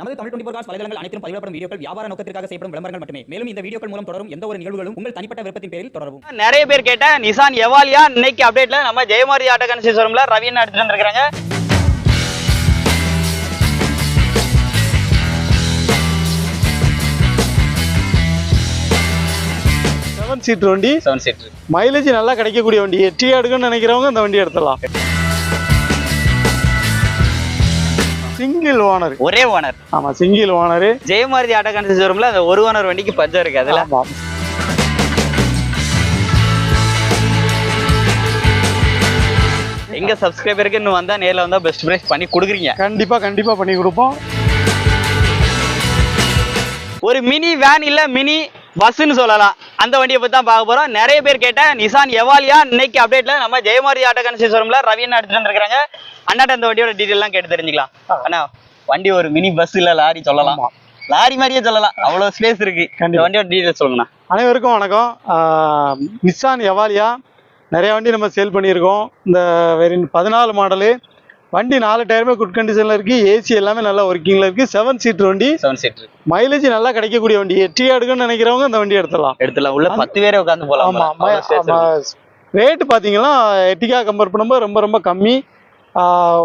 நமது Tamil twenty cos வலைதளங்கள் அனைத்தும் பதிவிடப்படும் வீடியோக்கள் வியாபார நோக்கத்திற்காக செய்யப்படும் விளம்பரங்கள் மட்டுமே. மேலும் இந்த வீடியோக்கள் மூலம் தொடரும் எந்த ஒரு நிகழ்வுகளும் உங்கள் தனிப்பட்ட விருப்பத்தின் பேரில் தொடரவும். நிறைய பேர் கேட்ட நிசான் எவாலியா? இன்னைக்கு அப்டேட்ல நம்ம ஜெயமாரி ஆட்டோ கன்சி ஷோரூம்ல ரவியன் எடுத்துட்டு வந்திருக்காங்க செவன் சீட் வண்டி. செவன் சீட்டர் மைலேஜ் நல்லா கிடைக்கக்கூடிய வண்டி. எட்டி எடுக்கணும்னு நினைக்கிறவங்க இந்த வண்டி எடுத்துடலாம். Single owner. ஒரே ஓனர். ஆமா சிங்கிள் ஓனரு. ஜெயமாரதி ஆட்டோ கன்சி ஷோரூம்ல அந்த ஒரு ஓனர் வண்டிக்கு பஞ்சம் இருக்கு அதுல. எங்க சப்ஸ்கிரைபருக்கு இன்னும் வந்தா நேர்ல வந்தா பெஸ்ட் பிரைஸ் பண்ணி கொடுக்குறீங்க. கண்டிப்பா கண்டிப்பா பண்ணி கொடுப்போம். ஒரு மினி வேன் இல்ல மினி பஸ்ன்னு சொல்லலாம். அந்த வண்டியை பத்தி தான் பார்க்க போறோம். நிறைய பேர் கேட்ட நிசான் எவாலியா இன்னைக்கு அப்டேட்ல நம்ம ஜெயமாரி ஆட்டோ கன்சி ஷோரூம்ல ரவியன் எடுத்துட்டு வந்திருக்காங்க அண்ணாட்ட அந்த வண்டியோட டீடைல் எல்லாம் கேட்டு தெரிஞ்சுக்கலாம். அண்ணா வண்டி ஒரு மினி பஸ் இல்ல லாரி சொல்லலாம். லாரி மாதிரியே சொல்லலாம். அவ்வளவு ஸ்பேஸ் இருக்கு. இந்த. வண்டியோட டீடைல் சொல்லுங்கண்ணா. அனைவருக்கும் வணக்கம். நிசான் எவாலியா நிறைய வண்டி நம்ம சேல் பண்ணியிருக்கோம். இந்த வெறும் பதினாலு மாடலு வண்டி நாலு டயருமே குட் கண்டிஷனில் இருக்கு. ஏசி எல்லாமே நல்லா ஒர்க்கிங்கில் இருக்கு. செவன் சீட் வண்டி. செவன் சீட்டர் மைலேஜ் நல்லா கிடைக்கக்கூடிய வண்டி. எட்டி எடுக்கணும்னு நினைக்கிறவங்க இந்த வண்டி எடுத்துடலாம். எடுத்துல உள்ள பத்து பேரே உட்காந்து போலாம் ஆமா போல. அவ்வளவு space இருக்கு. ரேட் பாத்தீங்கன்னா எட்டிகா கம்பேர் பண்ணும்போது ரொம்ப ரொம்ப கம்மி.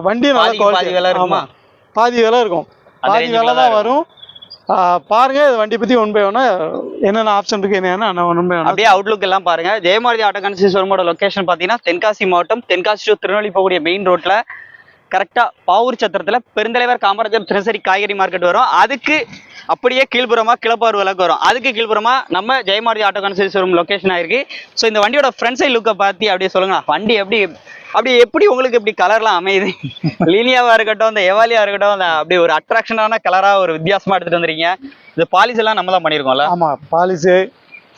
வண்டி நல்ல குவாலிட்டி இருக்குமா? ஆமா. பாதி விலை இருக்கும். அந்த பாதி விலை தான் வரும். பாருங்க இந்த வண்டி பத்தி ஒன் பை ஒன்னா என்னென்ன ஆப்ஷன் இருக்கு என்னென்ன ஒன் பை ஒன்னா அப்படியே அவுட்லுக் எல்லாம் பாருங்க. ஜெயமாரதி ஆட்டோ கன்சி ஷோரூமோட லொகேஷன் பாத்தீங்கன்னா தென்காசி மாவட்டம் தென்காசி டு திருநெல்வேலி போகக்கூடிய மெயின் ரோட்ல கரெக்டா பாவூர் சத்திரத்துல பெருந்தலைவர் காமராஜர் தினசரி காய்கறி மார்க்கெட் வரும். அதுக்கு அப்படியே கீழ்புறமா கிளப்பார் விளக்கு வரும். அதுக்கு கீழ்புறமா நம்ம ஜெயமாரதி ஆட்டோ கன்சி ஷோரூம் லொகேஷன் ஆயிருக்கு. ஸோ இந்த வண்டியோட ஃப்ரண்ட் சைட் லுக்கை பார்த்து அப்படியே சொல்லுங்க. வண்டி எப்படி அப்படி எப்படி உங்களுக்கு இப்படி கலர்லாம் அமையுது? லீனியாவா இருக்கட்டும் இந்த எவாலியா இருக்கட்டும் அந்த அப்படி ஒரு அட்ராக்ஷனான கலரா ஒரு வித்தியாசமா எடுத்துட்டு வந்துருக்கீங்க. இந்த பாலிஸ் எல்லாம் நம்ம தான் பண்ணிருக்கோம்ல ஆமா பாலிசு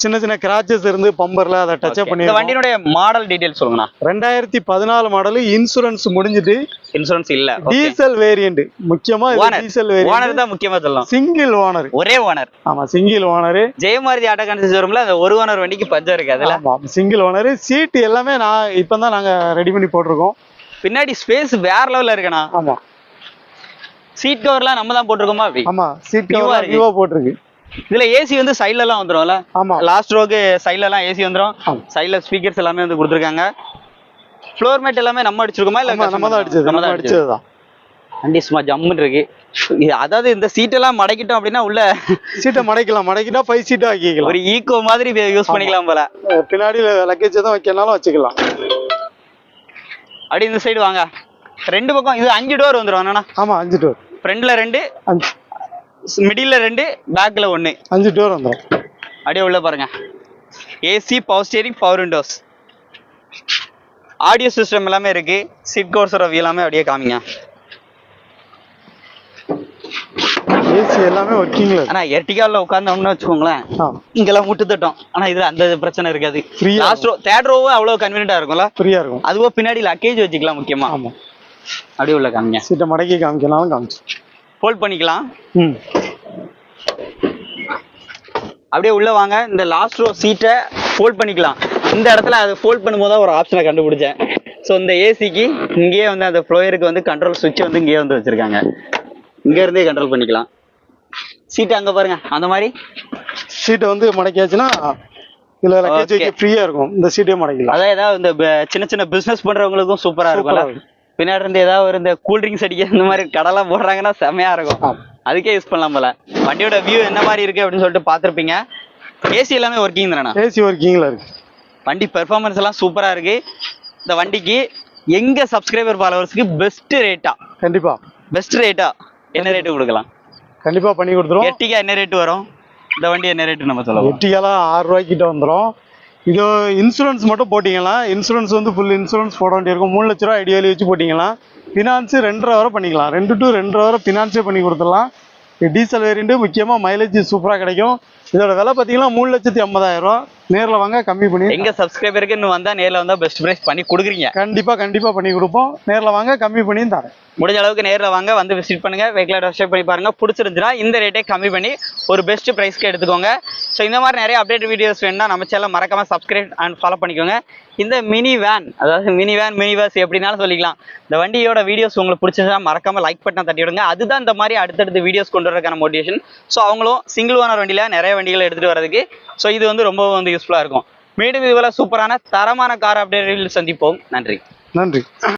சின்ன சின்ன கிராச்சஸ் இருந்து பம்பர்ல அதை டச் அப் பண்ணி வண்டியினுடைய மாடல் டீடைல் சொல்லுங்கண்ணா. ரெண்டாயிரத்தி பதினாலு மாடலு இன்சூரன்ஸ் முடிஞ்சிட்டு இன்சூரன்ஸ் இல்ல. டீசல் வேரியண்ட் முக்கியமா டீசல் ஓனர் தான் முக்கியமா சொல்லலாம் சிங்கிள் ஓனர் ஒரே ஓனர் ஆமா சிங்கிள் ஓனரு ஜெயமாரதி ஆட்டோ கன்சி ஷோரூம்ல அந்த ஒரு ஓனர் வண்டிக்கு பஞ்சம் இருக்கு அதுல. சிங்கிள் ஓனர் சீட் எல்லாமே நான் இப்பதான் நாங்க ரெடி பண்ணி போட்டிருக்கோம். பின்னாடி ஸ்பேஸ் வேற லெவல்ல இருக்குண்ணா. ஆமா. சீட் கவர்லாம் நம்ம தான் போட்டிருக்கோமா? ஆமா சீட் கவர் போட்டிருக்கு. இதுல ஏசி வந்து சைடுல எல்லாம் வந்துரும்ல? ஆமா. லாஸ்ட் ரோக்கு சைடுல எல்லாம் ஏசி வந்துரும். சைடுல ஸ்பீக்கர்ஸ் எல்லாமே வந்து கொடுத்துருக்காங்க. ஃப்ளோர் மேட் எல்லாமே நம்ம அடிச்சிருக்கோமா இல்ல நம்ம தான் அடிச்சது. நம்ம அடிச்சதுதான். வண்டி சும்மா ஜம்முன்னு இருக்கு. அதாவது இந்த சீட் எல்லாம் மடக்கிட்டோம் அப்படின்னா உள்ள சீட்டை மடக்கலாம். மடக்கிட்டா ஃபைவ் சீட்டா ஆக்கிக்கலாம் ஒரு ஈக்கோ மாதிரி யூஸ் பண்ணிக்கலாம் போல. பின்னாடி லக்கேஜ் தான் வைக்கனாலும் வச்சுக்கலாம். அப்படி இந்த சைடு வாங்க. ரெண்டு பக்கம் இது அஞ்சு டோர் வந்துரும். என்னன்னா ஆமா அஞ்சு டோர் ஃப்ரண்ட்ல ரெண்டு அஞ்சு. மிடில்ல ரெண்டு பேக்ல ஒண்ணு. அஞ்சு டோர் வந்துடும் அப்படியே உள்ள பாருங்க. AC power steering power windows audio system எல்லாமே இருக்கு. சீட் கோர்ஸ் ரவி எல்லாமே அப்படியே காமிங்க. ஏசி எல்லாமே ஒர்க்கிங்ல ஆனா எர்டிகால உட்கார்ந்தோம்னு வச்சுக்கோங்களேன் இங்கெல்லாம் முட்டு தட்டும் ஆனா இது அந்த பிரச்சனை இருக்காது. லாஸ்ட் ரோ தேர்ட் ரோவும் அவ்வளவு கன்வீனியன்டா இருக்கும்ல? ஃப்ரீயா இருக்கும். அதுவோ பின்னாடி லக்கேஜ் வச்சுக்கலாம் முக்கியமா. ஆமா. அப்படியே உள்ள காமிங்க. சீட்டை மடக்கி காமிக்கனாலும் காமிச்சு. ஃபோல்ட் பண்ணிக்கலாம். அப்படியே உள்ள வாங்க. இந்த லாஸ்ட் ரோ சீட்டை ஃபோல்ட் பண்ணிக்கலாம். இந்த இடத்துல அதை ஃபோல்ட் பண்ணும்போது தான் ஒரு ஆப்ஷனை கண்டுபிடிச்சேன். ஸோ இந்த ஏசிக்கு இங்கேயே வந்து அந்த ஃப்ளோயருக்கு வந்து கண்ட்ரோல் சுவிட்ச் வந்து இங்கேயே வந்து வச்சிருக்காங்க. இங்க இருந்தே கண்ட்ரோல் பண்ணிக்கலாம். சீட் அங்க பாருங்க. அந்த மாதிரி. சீட்டை வந்து மடக்கியாச்சுன்னா இதுல லக்கேஜ் ஃப்ரீயா இருக்கும். இந்த சீட்டே மடக்கலாம் அதான் ஏதாவது இந்த சின்ன சின்ன பிசினஸ் பண்றவங்களுக்கும் சூப்பரா இருக்கும்ல. சூப்பரா இருக்கும். பின்னாடி இருந்து ஏதாவது ஒரு இந்த கூல் ட்ரிங்க்ஸ் அடிக்க இந்த மாதிரி கடலாம் போடுறாங்கன்னா செமையா இருக்கும். அதுக்கே யூஸ் பண்ணலாம் போல. வண்டியோட வியூ என்ன மாதிரி இருக்கு அப்படின்னு சொல்லிட்டு பார்த்திருப்பீங்க. ஏசி எல்லாமே ஒர்க்கிங் தானே ஏசி ஒர்க்கிங்ல இருக்கு. வண்டி பெர்ஃபார்மன்ஸ் எல்லாம் சூப்பரா இருக்கு. இந்த வண்டிக்கு எங்க சப்ஸ்கிரைபர் ஃபாலோவர்ஸ்க்கு பெஸ்ட் ரேட்டா கண்டிப்பா. பெஸ்ட் ரேட்டா என்ன ரேட்டு கொடுக்கலாம்? கண்டிப்பா பண்ணி கொடுத்துருவோம். எர்டிகா என்ன ரேட் வரும்? இந்த வண்டி என்ன ரேட்டு நம்ம சொல்லலாம் எட்டியெல்லாம் ஆறு ரூபாய்க்கிட்ட வந்துடும் இது இன்சூரன்ஸ் மட்டும் போட்டிங்களா? இன்சூரன்ஸ் வந்து ஃபுல் இன்சூரன்ஸ் போட வேண்டியிருக்கும். மூணு லட்ச ரூபா ஐடியாலி வச்சு போட்டிங்கன்னா ஃபினான்ஸு ரெண்டரை வரை பண்ணிக்கலாம். ரெண்டு டு ரெண்டரை வரை ஃபினான்ஸே பண்ணி கொடுத்துடலாம். டீசல் வேரியண்ட்டு முக்கியமாக மைலேஜ் சூப்பராக கிடைக்கும். இதோட விலை பார்த்தீங்கன்னா மூணு லட்சத்தி ஐம்பதாயிரம். ரூபா நேரில் வாங்க கம்மி பண்ணி. எங்க சப்ஸ்கிரைபருக்கு இன்னும் வந்தா நேர்ல வந்தா பெஸ்ட் பிரைஸ் பண்ணி கொடுக்குறீங்க. கண்டிப்பாக கண்டிப்பாக பண்ணி கொடுப்போம். நேரில் வாங்க கம்மி பண்ணியும் தரேன். முடிஞ்ச அளவுக்கு நேர்ல வாங்க வந்து விசிட் பண்ணுங்க. வெஹிக்கிள் டெஸ்ட் பண்ணி பாருங்க. பிடிச்சிருந்துச்சுன்னா இந்த ரேட்டே கம்மி பண்ணி ஒரு பெஸ்ட் ப்ரைஸ்க்கு எடுத்துக்கோங்க. ஸோ இந்த மாதிரி நிறைய அப்டேட் வீடியோஸ் வேணும்னா நம்ம சேனல் மறக்காம சப்ஸ்கிரைப் அண்ட் ஃபாலோ பண்ணிக்கோங்க. இந்த மினி வேன் அதாவது மினி வேன் மினி பஸ் எப்படினாலும் சொல்லிக்கலாம். இந்த வண்டியோட வீடியோஸ் உங்களுக்கு பிடிச்சிருந்தா மறக்காம லைக் பட்டனை தட்டி விடுங்க அதுதான் இந்த மாதிரி அடுத்தடுத்த வீடியோஸ் கொண்டு வரதுக்கான மோட்டிவேஷன் ஸோ அவங்களும் சிங்கிள் ஓனர் வண்டியில நிறைய வண்டிகள் எடுத்துட்டு வரதுக்கு ஸோ இது வந்து ரொம்ப வந்து யூஸ்ஃபுல்லாக இருக்கும். மீண்டும் இதுபோல சூப்பரான தரமான கார் அப்டேட்டில் சந்திப்போம். நன்றி. நன்றி.